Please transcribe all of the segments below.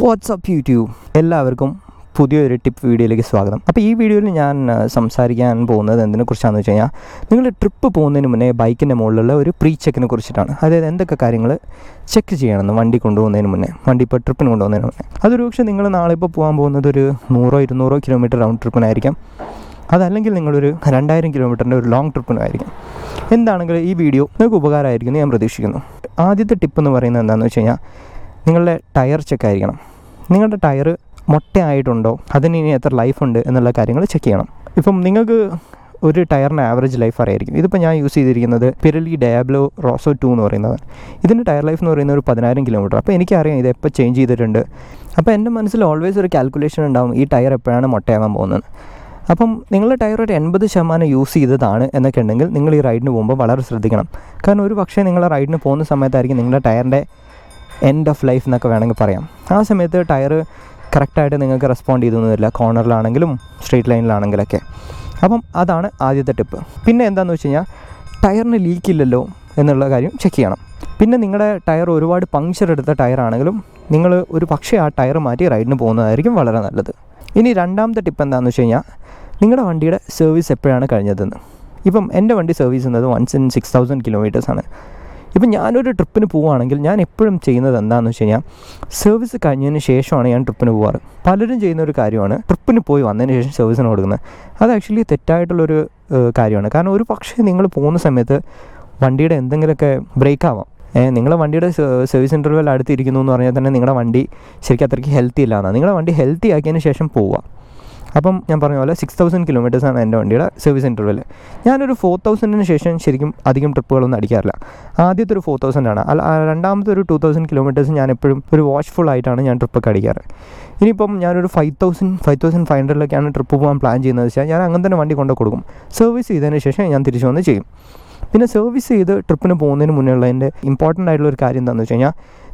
WhatsApp YouTube എല്ലാവർക്കും പുതിയൊരു tip വീഡിയോയിലേക്ക് സ്വാഗതം. അപ്പോൾ ഈ വീഡിയോയിൽ ഞാൻ സംസാരിക്കാൻ പോകുന്നത് എന്തിനെക്കുറിച്ചാണെന്ന് വെച്ച് കഴിഞ്ഞാൽ നിങ്ങൾ ട്രിപ്പ് പോകുന്നതിന് മുന്നേ ബൈക്കിന്റെ മുകളിലുള്ള ഒരു പ്രീ ചെക്കിനെ കുറിച്ചിട്ടാണ്. അതായത് എന്തൊക്കെ കാര്യങ്ങൾ ചെക്ക് ചെയ്യണമെന്ന് വണ്ടി കൊണ്ടുപോകുന്നതിന് മുന്നേ വണ്ടി ഇപ്പോൾ ട്രിപ്പിന് കൊണ്ടുപോകുന്നതിന് മുന്നേ. അതൊരു പക്ഷേ നിങ്ങൾ നാളെ ഇപ്പോൾ പോകാൻ പോകുന്നത് ഒരു നൂറോ ഇരുന്നൂറോ കിലോമീറ്റർ റൗണ്ട് ട്രിപ്പിനായിരിക്കാം അതല്ലെങ്കിൽ നിങ്ങളൊരു രണ്ടായിരം കിലോമീറ്ററിന്റെ ഒരു ലോങ് ട്രിപ്പിനായിരിക്കും എന്താണെങ്കിലും ഈ വീഡിയോ നിങ്ങൾക്ക് ഉപകാരമായിരിക്കും എന്ന് ഞാൻ പ്രതീക്ഷിക്കുന്നു. ആദ്യത്തെ ടിപ്പ് എന്ന് പറയുന്നത് എന്താണെന്ന് വെച്ച് കഴിഞ്ഞാൽ നിങ്ങളുടെ ടയർ ചെക്ക് ആയിരിക്കണം. നിങ്ങളുടെ ടയർ മൊട്ടയായിട്ടുണ്ടോ? അതിന് ഇനി എത്ര ലൈഫ് ഉണ്ട് എന്നുള്ള കാര്യങ്ങൾ ചെക്ക് ചെയ്യണം. ഇപ്പം നിങ്ങൾക്ക് ഒരു ടയറിന് ആവറേജ് ലൈഫ് അറിയായിരിക്കും. ഇതിപ്പോൾ ഞാൻ യൂസ് ചെയ്തിരിക്കുന്നത് പിരലി ഡയാബ്ലോ റോസോ ടു എന്ന് പറയുന്നത്. ഇതിന്റെ ടയർ ലൈഫ് എന്ന് പറയുന്നത് ഒരു പതിനായിരം കിലോമീറ്റർ അപ്പോൾ എനിക്കറിയാം ഇത് എപ്പോൾ ചേഞ്ച് ചെയ്തിട്ടുണ്ട്. അപ്പോൾ എന്റെ മനസ്സിൽ ഓൾവേസ് ഒരു കാൽക്കുലേഷൻ ഉണ്ടാവും ഈ ടയർ എപ്പോഴാണ് മൊട്ടയാവാൻ പോകുന്നത്. അപ്പം നിങ്ങളുടെ ടയർ ഒരു എൺപത് ശതമാനം യൂസ് ചെയ്തതാണ് എന്നൊക്കെ ഉണ്ടെങ്കിൽ നിങ്ങൾ ഈ റൈഡിന് പോകുമ്പോൾ വളരെ ശ്രദ്ധിക്കണം. കാരണം ഒരു പക്ഷേ നിങ്ങൾ റൈഡിന് പോകുന്ന സമയത്തായിരിക്കും നിങ്ങളുടെ ടയറിന്റെ എൻഡ് ഓഫ് ലൈഫ് എന്നൊക്കെ വേണമെങ്കിൽ പറയാം. ആ സമയത്ത് ടയർ കറക്റ്റായിട്ട് നിങ്ങൾക്ക് റെസ്പോണ്ട് ചെയ്തൊന്നും വരില്ല കോർണറിലാണെങ്കിലും സ്ട്രീറ്റ് ലൈനിലാണെങ്കിലൊക്കെ. അപ്പം അതാണ് ആദ്യത്തെ ടിപ്പ് പിന്നെ എന്താണെന്ന് വെച്ച് കഴിഞ്ഞാൽ ടയറിന് ലീക്ക് ഇല്ലല്ലോ എന്നുള്ള കാര്യം ചെക്ക് ചെയ്യണം. പിന്നെ നിങ്ങളുടെ ടയർ ഒരുപാട് പങ്ക്ചർ എടുത്ത ടയറാണെങ്കിലും നിങ്ങൾ ഒരു പക്ഷേ ആ ടയർ മാറ്റി റൈഡിന് പോകുന്നതായിരിക്കും വളരെ നല്ലത്. ഇനി രണ്ടാമത്തെ ടിപ്പ് എന്താണെന്ന് വെച്ച് കഴിഞ്ഞാൽ നിങ്ങളുടെ വണ്ടിയുടെ സർവീസ് എപ്പോഴാണ് കഴിഞ്ഞതെന്ന്. ഇപ്പം എന്റെ വണ്ടി സർവീസ് ചെയ്യുന്നത് വൺസ് ഇൻ സിക്സ് തൗസൻഡ് കിലോമീറ്റേഴ്സാണ് ഇപ്പം ഞാനൊരു ട്രിപ്പിന് പോവുകയാണെങ്കിൽ ഞാൻ എപ്പോഴും ചെയ്യുന്നത് എന്താണെന്ന് വെച്ച് കഴിഞ്ഞാൽ സർവീസ് കഴിഞ്ഞതിന് ശേഷമാണ് ഞാൻ ട്രിപ്പിന് പോവാറ്. പലരും ചെയ്യുന്ന ഒരു കാര്യമാണ് ട്രിപ്പിന് പോയി വന്നതിന് ശേഷം സർവീസിന് കൊടുക്കുന്നത്. അത് ആക്ച്വലി തെറ്റായിട്ടുള്ളൊരു കാര്യമാണ്. കാരണം ഒരു പക്ഷേ നിങ്ങൾ പോകുന്ന സമയത്ത് വണ്ടിയുടെ എന്തെങ്കിലുമൊക്കെ ബ്രേക്ക് ആവാം നിങ്ങളുടെ വണ്ടിയുടെ സർവീസ് ഇന്റർവെൽ അടുത്തിരിക്കുന്നു എന്ന് പറഞ്ഞാൽ തന്നെ നിങ്ങളുടെ വണ്ടി ശരിക്കും അത്രയ്ക്ക് ഹെൽത്തി ഇല്ല എന്നാണ് നിങ്ങളുടെ വണ്ടി ഹെൽത്തി ആക്കിയതിന് ശേഷം പോവുക. അപ്പം ഞാൻ പറഞ്ഞ പോലെ സിക്സ് തൗസൻഡ് കിലോമീറ്റേഴ്സാണ് എന്റെ വണ്ടിയുടെ സർവീസ് ഇന്റർവെൽ ഞാനൊരു ഫോർ തൗസൻഡിന് ശേഷം ശരിക്കും അധികം ട്രിപ്പുകളൊന്നും അടിക്കാറില്ല. ആദ്യത്തെ ഒരു ഫോർ തൗസൻഡ് ആണ്. അല്ല രണ്ടാമത്തെ ഒരു ടു തൗസൻഡ് കിലോമീറ്റേഴ്സ് ഞാൻ എപ്പോഴും ഒരു വാച്ച്ഫുൾ ആയിട്ടാണ് ഞാൻ ട്രിപ്പൊക്കെ അടിക്കാറ്. ഇനിയിപ്പം ഞാനൊരു five thousand five thousand five ഹൺഡ്രഡിലൊക്കെയാണ് trip പോകാൻ പ്ലാൻ ചെയ്യുന്നത് വെച്ചാൽ ഞാൻ അങ്ങനെ തന്നെ വണ്ടി കൊണ്ടു കൊടുക്കും. സർവീസ് ചെയ്തതിന് ശേഷം ഞാൻ തിരിച്ചു വന്ന് ചെയ്യും. പിന്നെ സർവീസ് ചെയ്ത് ട്രിപ്പിന് പോകുന്നതിന് മുന്നേ ഉള്ളതിന്റെ ഇമ്പോർട്ടന്റ് ആയിട്ടുള്ള ഒരു കാര്യം എന്താണെന്ന് വെച്ച് കഴിഞ്ഞാൽ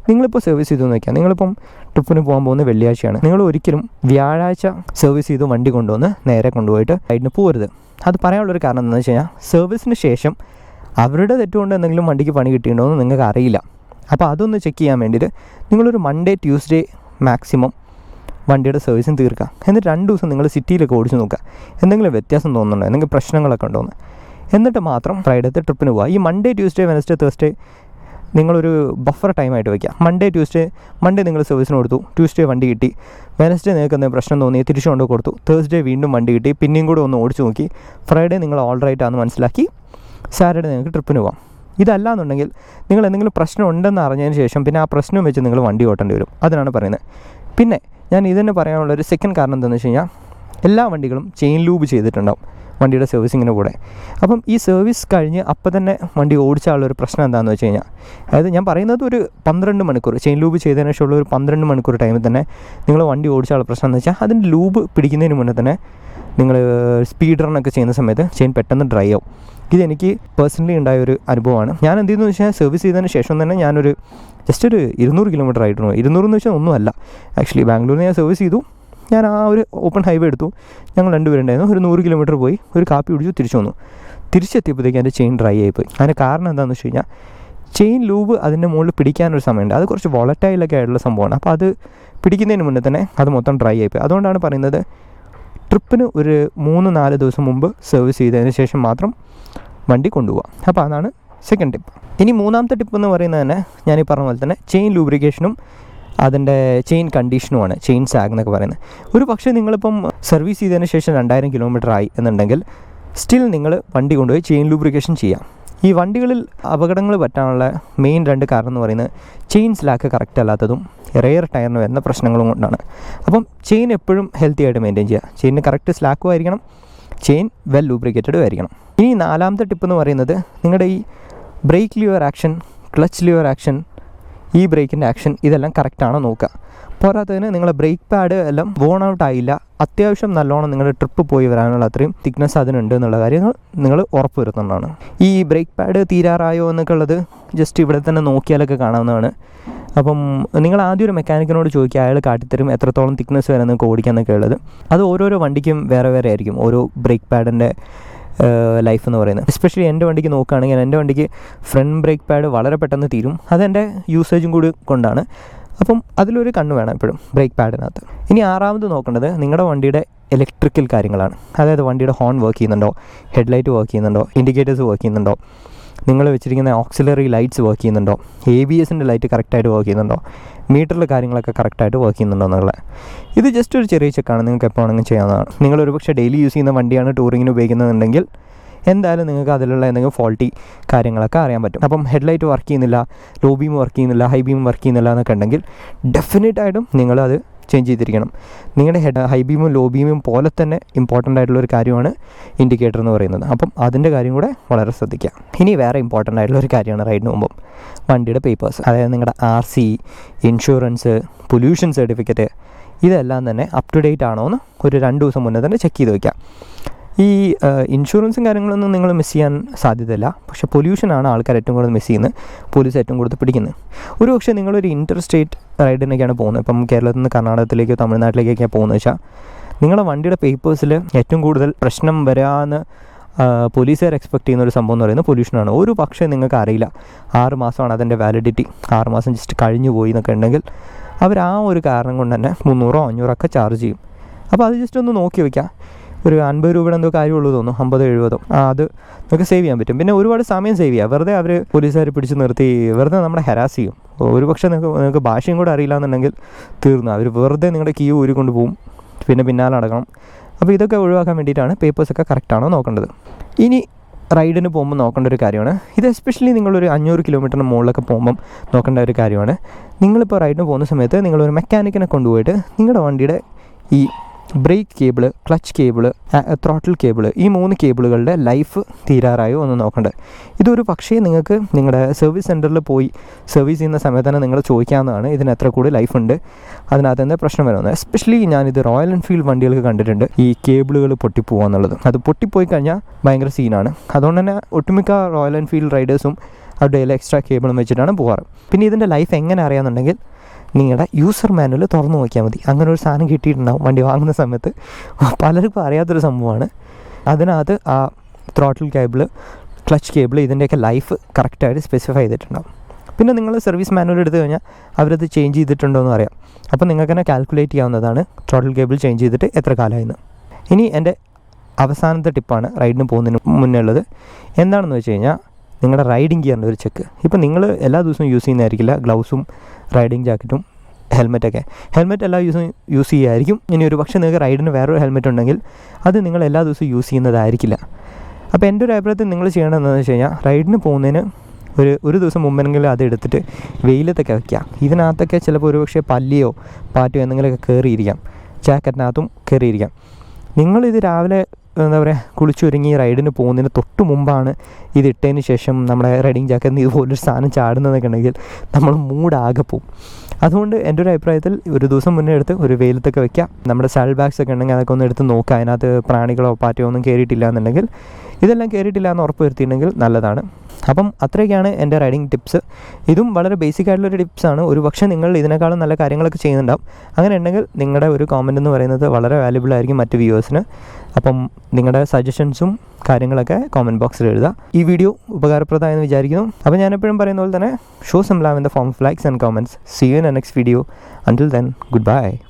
നിങ്ങളിപ്പോൾ സർവീസ് ചെയ്തു നോക്കിയാൽ നിങ്ങളിപ്പം ട്രിപ്പിന് പോകാൻ പോകുന്ന വെള്ളിയാഴ്ചയാണ്. നിങ്ങൾ ഒരിക്കലും വ്യാഴാഴ്ച സർവീസ് ചെയ്ത് വണ്ടി കൊണ്ടുവന്ന് നേരെ കൊണ്ടുപോയിട്ട് റൈഡിന് പോകരുത്. അത് പറയാനുള്ളൊരു കാരണം എന്താണെന്ന് വെച്ച് കഴിഞ്ഞാൽ സർവീസിന് ശേഷം അവരുടെ തെറ്റുകൊണ്ട് എന്തെങ്കിലും വണ്ടിക്ക് പണി കിട്ടിയിട്ടുണ്ടോ എന്ന് നിങ്ങൾക്ക് അറിയില്ല. അപ്പോൾ അതൊന്ന് ചെക്ക് ചെയ്യാൻ വേണ്ടിയിട്ട് നിങ്ങളൊരു മൺഡേ ട്യൂസ്ഡേ മാക്സിമം വണ്ടിയുടെ സർവീസും തീർക്കുക. എന്നിട്ട് രണ്ട് ദിവസം നിങ്ങൾ സിറ്റിയിലൊക്കെ ഓടിച്ച് നോക്കുക. എന്തെങ്കിലും വ്യത്യാസം തോന്നുന്നുണ്ടോ? എന്തെങ്കിലും പ്രശ്നങ്ങളൊക്കെ ഉണ്ടോയെന്ന് എന്നിട്ട് മാത്രം ഫ്രൈഡേത്തെ ട്രിപ്പിന് പോവുക. ഈ മൺഡേ ട്യൂസ്ഡേ വെനസ്ഡേ തേഴ്സ്ഡേ നിങ്ങളൊരു ബഫർ ടൈമായിട്ട് വയ്ക്കുക മൺഡേ ട്യൂസ്ഡേ മൺഡേ നിങ്ങൾ സർവീസിന് കൊടുത്തു. ട്യൂസ്ഡേ വണ്ടി കിട്ടി. വെനസ്ഡേ നിങ്ങൾക്ക് എന്തെങ്കിലും പ്രശ്നം തോന്നി തിരിച്ചു കൊണ്ട് കൊടുത്തു. തേഴ്സ്ഡേ വീണ്ടും വണ്ടി കിട്ടി. പിന്നെയും കൂടെ ഒന്ന് ഓടിച്ചു നോക്കി. ഫ്രൈഡേ നിങ്ങൾ ഓൾ റൈറ്റ് ആണെന്ന് മനസ്സിലാക്കി. സാറ്റർഡേ നിങ്ങൾക്ക് ട്രിപ്പിന് പോകാം. ഇതല്ല എന്നുണ്ടെങ്കിൽ നിങ്ങൾ എന്തെങ്കിലും പ്രശ്നം ഉണ്ടെന്ന് അറിഞ്ഞതിന് ശേഷം പിന്നെ ആ പ്രശ്നം വെച്ച് നിങ്ങൾ വണ്ടി ഓട്ടേണ്ടി വരും. അതിനാണ് പറയുന്നത്. പിന്നെ ഞാൻ ഇതിന് പറയാനുള്ള ഒരു സെക്കൻഡ് കാരണം എന്താണെന്ന് വെച്ച് കഴിഞ്ഞാൽ എല്ലാ വണ്ടികളും ചെയിൻ ലൂബ് ചെയ്തിട്ടുണ്ടാവും. വണ്ടിയുടെ സർവീസിങ്ങിന് കൂടെ. അപ്പം ഈ സർവീസ് കഴിഞ്ഞ് അപ്പം തന്നെ വണ്ടി ഓടിച്ചാലുള്ള ഒരു പ്രശ്നം എന്താണെന്ന് വെച്ച് കഴിഞ്ഞാൽ അതായത് ഞാൻ പറയുന്നത് ഒരു പന്ത്രണ്ട് മണിക്കൂർ ചെയിൻ ലൂബ് ചെയ്തതിന് ശേഷമുള്ള ഒരു പന്ത്രണ്ട് മണിക്കൂർ ടൈമിൽ തന്നെ നിങ്ങൾ വണ്ടി ഓടിച്ചാലുള്ള പ്രശ്നം എന്ന് വെച്ചാൽ അതിന്റെ ലൂബ് പിടിക്കുന്നതിന് മുന്നേ തന്നെ നിങ്ങൾ സ്പീഡ് റണ്ണൊക്കെ ചെയ്യുന്ന സമയത്ത് ചെയിൻ പെട്ടെന്ന് ഡ്രൈ ആവും. ഇതെനിക്ക് പേഴ്സണലി ഉണ്ടായ ഒരു അനുഭവമാണ്. ഞാൻ എന്ത് ചെയ്യുന്നു വെച്ചാൽ സർവീസ് ചെയ്തതിന് ശേഷം തന്നെ ഞാനൊരു ജസ്റ്റ് ഒരു ഇരുന്നൂറ് കിലോമീറ്റർ ആയിട്ടുണ്ട് ഇരുന്നൂറ് എന്ന് വെച്ചാൽ ഒന്നുമല്ല. ആക്ച്വലി ബാംഗ്ലൂരിൽ ഞാൻ സർവീസ് ചെയ്തു. ഞാൻ ആ ഒരു ഓപ്പൺ ഹൈവേ എടുത്തു. ഞങ്ങൾ രണ്ടുപേരുണ്ടായിരുന്നു. ഒരു നൂറ് കിലോമീറ്റർ പോയി. ഒരു കാപ്പി കുടിച്ചു തിരിച്ചു വന്നു. തിരിച്ചെത്തിയപ്പോഴത്തേക്ക് എന്റെ ചെയിൻ ഡ്രൈ ആയിപ്പോയി. അതിന് കാരണം എന്താണെന്ന് വെച്ച് കഴിഞ്ഞാൽ ചെയിൻ ലൂബ് അതിന്റെ മുകളിൽ പിടിക്കാനൊരു സമയമുണ്ട്. അത് കുറച്ച് വോളറ്റൈലൊക്കെ ആയിട്ടുള്ള സംഭവമാണ്. അപ്പോൾ അത് പിടിക്കുന്നതിന് മുന്നേ തന്നെ അത് മൊത്തം ഡ്രൈ ആയിപ്പോയി. അതുകൊണ്ടാണ് പറയുന്നത് ട്രിപ്പിന് ഒരു മൂന്ന് നാല് ദിവസം മുമ്പ് സർവീസ് ചെയ്തതിന് ശേഷം മാത്രം വണ്ടി കൊണ്ടുപോകാം അപ്പോൾ അതാണ് സെക്കൻഡ് ടിപ്പ് ഇനി മൂന്നാമത്തെ ടിപ്പ് എന്ന് പറയുന്നത് തന്നെ ഞാൻ ഈ പറഞ്ഞ പോലെ തന്നെ ചെയിൻ ലൂബ്രിക്കേഷനും അതിന്റെ ചെയിൻ കണ്ടീഷനുമാണ് ചെയിൻ സാഗ് എന്നൊക്കെ പറയുന്നത്. ഒരു പക്ഷേ നിങ്ങളിപ്പം സർവീസ് ചെയ്തതിന് ശേഷം രണ്ടായിരം കിലോമീറ്റർ ആയി എന്നുണ്ടെങ്കിൽ സ്റ്റിൽ നിങ്ങൾ വണ്ടി കൊണ്ടുപോയി ചെയിൻ ലൂബ്രിക്കേഷൻ ചെയ്യാം. ഈ വണ്ടികളിൽ അപകടങ്ങൾ പറ്റാനുള്ള മെയിൻ രണ്ട് കാരണം എന്ന് പറയുന്നത് ചെയിൻ സ്ലാക്ക് കറക്റ്റ് അല്ലാത്തതും റെയർ ടയറിന് വരുന്ന പ്രശ്നങ്ങളും കൊണ്ടാണ്. അപ്പം ചെയിൻ എപ്പോഴും ഹെൽത്തി ആയിട്ട് മെയിന്റെയിൻ ചെയ്യുക. ചെയിൻ കറക്റ്റ് സ്ലാക്കും ആയിരിക്കണം ചെയിൻ വെൽ ലൂബ്രിക്കേറ്റഡും ആയിരിക്കണം. ഇനി നാലാമത്തെ ടിപ്പ് എന്ന് പറയുന്നത് നിങ്ങളുടെ ഈ brake lever action clutch lever action ഈ ബ്രേക്കിന്റെ ആക്ഷൻ ഇതെല്ലാം കറക്റ്റാണോ നോക്കുക. പോരാത്തതിന് നിങ്ങളെ ബ്രേക്ക് പാഡ് എല്ലാം വോൺ ഔട്ട് ആയില്ല. അത്യാവശ്യം നല്ലോണം നിങ്ങളുടെ ട്രിപ്പ് പോയി വരാനുള്ള അത്രയും തിക്നെസ് അതിനുണ്ട് എന്നുള്ള കാര്യങ്ങൾ നിങ്ങൾ ഉറപ്പ് വരുത്തുന്നതാണ്. ഈ ബ്രേക്ക് പാഡ് തീരാറായോ എന്നൊക്കെ ഉള്ളത് ജസ്റ്റ് ഇവിടെ തന്നെ നോക്കിയാലൊക്കെ കാണാവുന്നതാണ്. അപ്പം നിങ്ങൾ ആദ്യം ഒരു മെക്കാനിക്കിനോട് ചോദിക്കുക അയാൾ കാട്ടിത്തരും എത്രത്തോളം തിക്നെസ് വരെ നിങ്ങൾക്ക് ഓടിക്കാന്നൊക്കെ ഉള്ളത് അത് ഓരോരോ വണ്ടിക്കും വേറെ വേറെ ആയിരിക്കും. ഓരോ ബ്രേക്ക് പാഡിന്റെ ലൈഫ് എന്ന് പറയുന്നത്. എസ്പെഷ്യലി എന്റെ വണ്ടിക്ക് നോക്കുകയാണെങ്കിൽ എന്റെ വണ്ടിക്ക് ഫ്രണ്ട് ബ്രേക്ക് പാഡ് വളരെ പെട്ടെന്ന് തീരും. അതെന്റെ യൂസേജും കൂടി കൊണ്ടാണ്. അപ്പം അതിലൊരു കണ്ണ് വേണം എപ്പോഴും ബ്രേക്ക് പാഡിനകത്ത് ഇനി ആറാമത് നോക്കേണ്ടത് നിങ്ങളുടെ വണ്ടിയുടെ ഇലക്ട്രിക്കൽ കാര്യങ്ങളാണ്. അതായത് വണ്ടിയുടെ ഹോൺ വർക്ക് ചെയ്യുന്നുണ്ടോ ഹെഡ്ലൈറ്റ് വർക്ക് ചെയ്യുന്നുണ്ടോ ഇൻഡിക്കേറ്റേഴ്സ് വർക്ക് ചെയ്യുന്നുണ്ടോ നിങ്ങൾ വെച്ചിരിക്കുന്ന ഓക്സിലറി ലൈറ്റ്സ് വർക്ക് ചെയ്യുന്നുണ്ടോ എ ബി എസിന്റെ ലൈറ്റ് കറക്റ്റായിട്ട് വർക്ക് ചെയ്യുന്നുണ്ടോ മീറ്ററിലെ കാര്യങ്ങളൊക്കെ കറക്റ്റായിട്ട് വർക്ക് ചെയ്യുന്നുണ്ടോ എന്നുള്ളത്. ഇത് ജസ്റ്റ് ഒരു ചെറിയ ചെക്കാണ് നിങ്ങൾക്ക് എപ്പോൾ വേണമെങ്കിലും ചെയ്യാവുന്നതാണ്. നിങ്ങൾ ഒരുപക്ഷെ ഡെയിലി യൂസ് ചെയ്യുന്ന വണ്ടിയാണ് ടൂറിങ്ങിന് ഉപയോഗിക്കുന്നതെന്നുണ്ടെങ്കിൽ എന്തായാലും നിങ്ങൾക്ക് അതിലുള്ള എന്തെങ്കിലും ഫോൾട്ടി കാര്യങ്ങളൊക്കെ അറിയാൻ പറ്റും. അപ്പം ഹെഡ്ലൈറ്റ് വർക്ക് ചെയ്യുന്നില്ല ലോ ബീം വർക്ക് ചെയ്യുന്നില്ല ഹൈ ബീം വർക്ക് ചെയ്യുന്നില്ല എന്നൊക്കെ ഉണ്ടെങ്കിൽ ഡെഫിനറ്റായിട്ടും നിങ്ങളത് ചേഞ്ച് ചെയ്തിരിക്കണം. നിങ്ങളുടെ ഹെഡ് ഹൈ ബീമും ലോ ബീമും പോലെ തന്നെ ഇമ്പോർട്ടന്റ് ആയിട്ടുള്ള ഒരു കാര്യമാണ് ഇൻഡിക്കേറ്റർ എന്ന് പറയുന്നത്. അപ്പം അതിന്റെ കാര്യം കൂടെ വളരെ ശ്രദ്ധിക്കുക ഇനി വേറെ ഇമ്പോർട്ടന്റ് ആയിട്ടുള്ള ഒരു കാര്യമാണ് റൈഡിന് മുമ്പും. വണ്ടിയുടെ പേപ്പേഴ്സ് അതായത് നിങ്ങളുടെ R C insurance pollution certificate ഇതെല്ലാം തന്നെ അപ് ടു ഡേറ്റ് ആണോ എന്ന് ഒരു രണ്ട് ദിവസം മുന്നേ തന്നെ ചെക്ക് ചെയ്ത് വയ്ക്കാം ഈ ഇൻഷുറൻസും കാര്യങ്ങളൊന്നും നിങ്ങൾ മിസ് ചെയ്യാൻ സാധ്യതയില്ല. പക്ഷെ പൊല്യൂഷനാണ് ആൾക്കാർ ഏറ്റവും കൂടുതൽ മിസ് ചെയ്യുന്നത്. പോലീസ് ഏറ്റവും കൂടുതൽ പിടിക്കുന്നത്. ഒരു പക്ഷേ നിങ്ങളൊരു ഇന്റർ സ്റ്റേറ്റ് റൈഡിനൊക്കെയാണ് പോകുന്നത്. ഇപ്പം കേരളത്തിൽ നിന്ന് കർണാടകത്തിലേക്കോ തമിഴ്നാട്ടിലേക്കൊക്കെയാണ് പോകുന്നത് വെച്ചാൽ നിങ്ങളുടെ വണ്ടിയുടെ പേപ്പേഴ്സിൽ ഏറ്റവും കൂടുതൽ പ്രശ്നം വരാമെന്ന് പോലീസുകാർ എക്സ്പെക്ട് ചെയ്യുന്ന ഒരു സംഭവം എന്ന് പറയുന്നത് പൊല്യൂഷനാണ്. ഒരു പക്ഷേ നിങ്ങൾക്ക് അറിയില്ല. ആറ് മാസമാണ് അതിന്റെ വാലിഡിറ്റി ആറ് മാസം ജസ്റ്റ് കഴിഞ്ഞു പോയി എന്നൊക്കെ ഉണ്ടെങ്കിൽ അവർ ആ ഒരു കാരണം കൊണ്ട് തന്നെ മുന്നൂറോ അഞ്ഞൂറോ ഒക്കെ ചാർജ് ചെയ്യും. അപ്പോൾ അത് ജസ്റ്റ് ഒന്ന് നോക്കി വയ്ക്കാം ഒരു അൻപത് രൂപയുടെ എന്തോ കാര്യമുള്ളൂ തോന്നുന്നു അമ്പതോ എഴുപതോ. അത് നമുക്ക് സേവ് ചെയ്യാൻ പറ്റും. പിന്നെ ഒരുപാട് സമയം സേവ് ചെയ്യാം. വെറുതെ അവർ പോലീസുകാർ പിടിച്ച് നിർത്തി വെറുതെ നമ്മളെ ഹരാസ് ചെയ്യും. ഒരു പക്ഷേ നിങ്ങൾക്ക് നിങ്ങൾക്ക് ഭാഷയും കൂടെ അറിയില്ല എന്നുണ്ടെങ്കിൽ തീർന്നു. അവർ വെറുതെ നിങ്ങളുടെ കീ ഊരിക്കൊണ്ട് പോകും പിന്നെ പിന്നാലെ നടക്കണം. അപ്പോൾ ഇതൊക്കെ ഒഴിവാക്കാൻ വേണ്ടിയിട്ടാണ് പേപ്പേഴ്സൊക്കെ കറക്റ്റാണോ നോക്കേണ്ടത്. ഇനി റൈഡിന് പോകുമ്പോൾ നോക്കേണ്ട ഒരു കാര്യമാണ്. ഇത് എസ്പെഷ്യലി നിങ്ങളൊരു അഞ്ഞൂറ് കിലോമീറ്ററിന് മുകളിലൊക്കെ പോകുമ്പം നോക്കേണ്ട ഒരു കാര്യമാണ്. നിങ്ങളിപ്പോൾ റൈഡിന് പോകുന്ന സമയത്ത് നിങ്ങളൊരു മെക്കാനിക്കിനെ കൊണ്ടുപോയിട്ട് നിങ്ങളുടെ വണ്ടിയുടെ ഈ brake cable clutch cable throttle cable ഈ മൂന്ന് കേബിളുകളുടെ ലൈഫ് തീരാറായോ എന്ന് നോക്കണ്ടേ. ഇതൊരു പക്ഷേ നിങ്ങൾക്ക് നിങ്ങളുടെ സർവീസ് സെന്ററിൽ പോയി സർവീസ് ചെയ്യുന്ന സമയത്ത് തന്നെ നിങ്ങൾ ചോദിക്കാവുന്നതാണ് ഇതിന് എത്ര കൂടി ലൈഫ് ഉണ്ട്. അതിനകത്ത് തന്നെ പ്രശ്നം വരുന്നത്? എസ്പെഷ്യലി ഞാനിത് റോയൽ എൻഫീൽഡ് വണ്ടികൾക്ക് കണ്ടിട്ടുണ്ട് ഈ കേബിളുകൾ പൊട്ടിപ്പോവുക എന്നുള്ളത് അത് പൊട്ടിപ്പോയി കഴിഞ്ഞാൽ ഭയങ്കര സീനാണ് അതുകൊണ്ട് തന്നെ ഒട്ടുമിക്ക റോയൽ എൻഫീൽഡ് റൈഡേഴ്സും അവരുടെ എക്സ്ട്രാ കേബിളും വെച്ചിട്ടാണ് പോകാറ് പിന്നെ ഇതിന്റെ ലൈഫ് എങ്ങനെ അറിയാമെന്നുണ്ടെങ്കിൽ നിങ്ങളുടെ യൂസർ മാനുവൽ തുറന്നു നോക്കിയാൽ മതി. അങ്ങനെ ഒരു സാധനം കിട്ടിയിട്ടുണ്ടാവും വണ്ടി വാങ്ങുന്ന സമയത്ത്. പലർക്കും അറിയാത്തൊരു സംഭവമാണ്. അതിനകത്ത് ആ ത്രോട്ടിൽ കേബിൾ ക്ലച്ച് കേബിൾ ഇതിന്റെയൊക്കെ ലൈഫ് കറക്റ്റായിട്ട് സ്പെസിഫൈ ചെയ്തിട്ടുണ്ടാവും. പിന്നെ നിങ്ങൾ സർവീസ് മാനുവൽ എടുത്തു കഴിഞ്ഞാൽ അവരത് ചേഞ്ച് ചെയ്തിട്ടുണ്ടോ എന്ന് അറിയാം. അപ്പോൾ നിങ്ങൾക്ക് തന്നെ കാൽക്കുലേറ്റ് ചെയ്യാവുന്നതാണ് ത്രോട്ടിൽ കേബിൾ ചേഞ്ച് ചെയ്തിട്ട് എത്ര കാലമായിരുന്നു ഇനി എന്റെ അവസാനത്തെ ടിപ്പാണ് റൈഡിന് പോകുന്നതിന് മുന്നേ ഉള്ളത്. എന്താണെന്ന് വെച്ച് കഴിഞ്ഞാൽ നിങ്ങളുടെ റൈഡിങ് ഗിയറിന്റെ ഒരു ചെക്ക് ഇപ്പോൾ നിങ്ങൾ എല്ലാ ദിവസവും യൂസ് ചെയ്യുന്നതായിരിക്കില്ല. ഗ്ലൗസും റൈഡിങ് ജാക്കറ്റും ഹെൽമെറ്റൊക്കെ ഹെൽമെറ്റ് എല്ലാ ദിവസവും യൂസ് ചെയ്യുമായിരിക്കും ഇനി ഒരു പക്ഷേ നിങ്ങൾക്ക് റൈഡിന് വേറൊരു ഹെൽമെറ്റ് ഉണ്ടെങ്കിൽ അത് നിങ്ങൾ എല്ലാ ദിവസവും യൂസ് ചെയ്യുന്നതായിരിക്കില്ല. അപ്പോൾ എന്റെ ഒരു അഭിപ്രായത്തിൽ നിങ്ങൾ ചെയ്യേണ്ടതെന്ന് വെച്ച് കഴിഞ്ഞാൽ റൈഡിന് പോകുന്നതിന് ഒരു ഒരു ദിവസം മുമ്പെങ്കിലും അത് എടുത്തിട്ട് വെയിലത്തൊക്കെ വയ്ക്കുക ഇതിനകത്തൊക്കെ ചിലപ്പോൾ ഒരുപക്ഷെ പല്ലിയോ പാറ്റോ എന്തെങ്കിലുമൊക്കെ കയറിയിരിക്കാം. ജാക്കറ്റിനകത്തും കയറിയിരിക്കാം. നിങ്ങളിത് രാവിലെ എന്താ പറയുക കുളിച്ചൊരുങ്ങി റൈഡിന് പോകുന്നതിന് തൊട്ട് മുമ്പാണ് ഇത് ഇട്ടതിന് ശേഷം നമ്മുടെ റൈഡിങ് ജാക്കറ്റിൽ നിന്ന് ഇതുപോലൊരു സാധനം ചാടുന്നതൊക്കെ ഉണ്ടെങ്കിൽ നമ്മൾ മൂടാകെ പോകും അതുകൊണ്ട് എന്റെ ഒരു അഭിപ്രായത്തിൽ ഒരു ദിവസം മുന്നേ എടുത്ത് ഒരു വെയിലത്തൊക്കെ വെക്കുക നമ്മുടെ സാൽ ബാഗ്സ് ഒക്കെ ഉണ്ടെങ്കിൽ അതൊക്കെ ഒന്ന് എടുത്ത് നോക്കുക അതിനകത്ത് പ്രാണികളോ പാറ്റയോ ഒന്നും കയറിയിട്ടില്ല എന്നുണ്ടെങ്കിൽ ഇതെല്ലാം കയറിയിട്ടില്ല എന്ന് ഉറപ്പ് വരുത്തിയിട്ടുണ്ടെങ്കിൽ നല്ലതാണ്. അപ്പം അത്രയൊക്കെയാണ് എന്റെ റൈഡിങ് ടിപ്സ് ഇതും വളരെ ബേസിക് ആയിട്ടുള്ളൊരു ടിപ്സാണ് ഒരു പക്ഷേ നിങ്ങൾ ഇതിനേക്കാളും നല്ല കാര്യങ്ങളൊക്കെ ചെയ്യുന്നുണ്ടാവും. അങ്ങനെ ഉണ്ടെങ്കിൽ നിങ്ങളുടെ ഒരു കോമന്റ് എന്ന് പറയുന്നത് വളരെ വാല്യുബിൾ ആയിരിക്കും മറ്റ് വ്യൂവേഴ്സിന് അപ്പം നിങ്ങളുടെ സജഷൻസും കാര്യങ്ങളൊക്കെ കോമന്റ് ബോക്സിൽ എഴുതുക. ഈ വീഡിയോ ഉപകാരപ്രദമായെന്ന് വിചാരിക്കുന്നു. അപ്പോൾ ഞാൻ എപ്പോഴും പറയുന്ന പോലെ തന്നെ show some love in the form of likes and comments see you in next video until then good bye